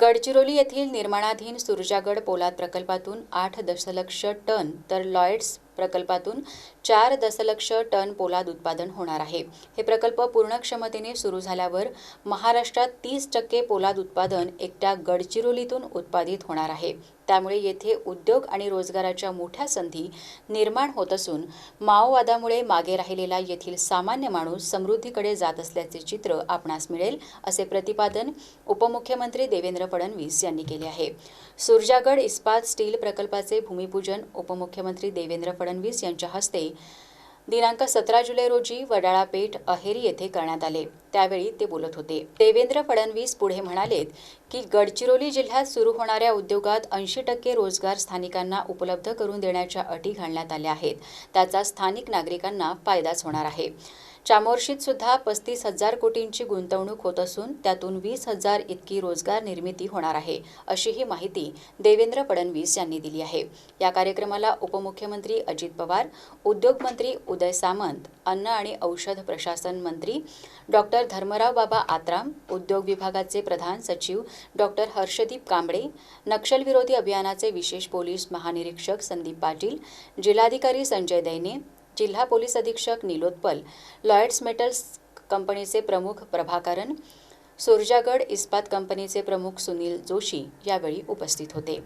गडचिरोली येथील निर्माणाधीन सुरजागड पोलाद प्रकल्पातून आठ दशलक्ष टन तर लॉयड्स प्रकल्पातून चार दशलक्ष टन पोलाद उत्पादन होणार आहे. हे प्रकल्प पूर्ण क्षमतेने सुरू झाल्यावर महाराष्ट्रात तीस टक्के पोलाद उत्पादन एकट्या गडचिरोलीतून उत्पादित होणार आहे. त्यामुळे येथे उद्योग आणि रोजगाराच्या मोठ्या संधी निर्माण होत असून माओवादामुळे मागे राहिलेला येथील सामान्य माणूस समृद्धीकडे जात असल्याचे चित्र आपणास मिळेल असे प्रतिपादन उपमुख्यमंत्री देवेंद्र फडणवीस यांनी केले आहे. सुरजागड इस्पात स्टील प्रकल्पाचे भूमिपूजन उपमुख्यमंत्री देवेंद्र फडणवीस यांच्या हस्ते दिनांक सतरा जुलै रोजी वडाळा पेठ अहेरी येथे करण्यात आले. त्यावेळी ते बोलत होते. देवेंद्र फडणवीस पुढे म्हणालेत की गडचिरोली जिल्ह्यात सुरू होणाऱ्या उद्योगात ऐंशी टक्के रोजगार स्थानिकांना उपलब्ध करून देण्याच्या अटी घालण्यात आल्या आहेत. त्याचा स्थानिक नागरिकांना फायदाच होणार आहे. चामोर्शीत सुद्धा पस्तीस हजार कोटींची गुंतवणूक होत असून त्यातून वीस हजार इतकी रोजगार निर्मिती होणार आहे अशी ही माहिती देवेंद्र फडणवीस यांनी दिली आहे. या कार्यक्रमाला उपमुख्यमंत्री अजित पवार उद्योगमंत्री उदय सामंत अन्न आणि औषध प्रशासन मंत्री डॉक्टर धर्मराव बाबा आत्राम उद्योग विभागाचे प्रधान सचिव डॉक्टर हर्षदीप कांबळे नक्षलविरोधी अभियानाचे विशेष पोलीस महानिरीक्षक संदीप पाटील जिल्हाधिकारी संजय दैने जिल्हा पोलीस अधीक्षक निलोत्पल लॉयड्स मेटल्स कंपनीचे प्रमुख प्रभाकरन सुरजागड इस्पात कंपनीचे प्रमुख सुनील जोशी यावेळी उपस्थित होते.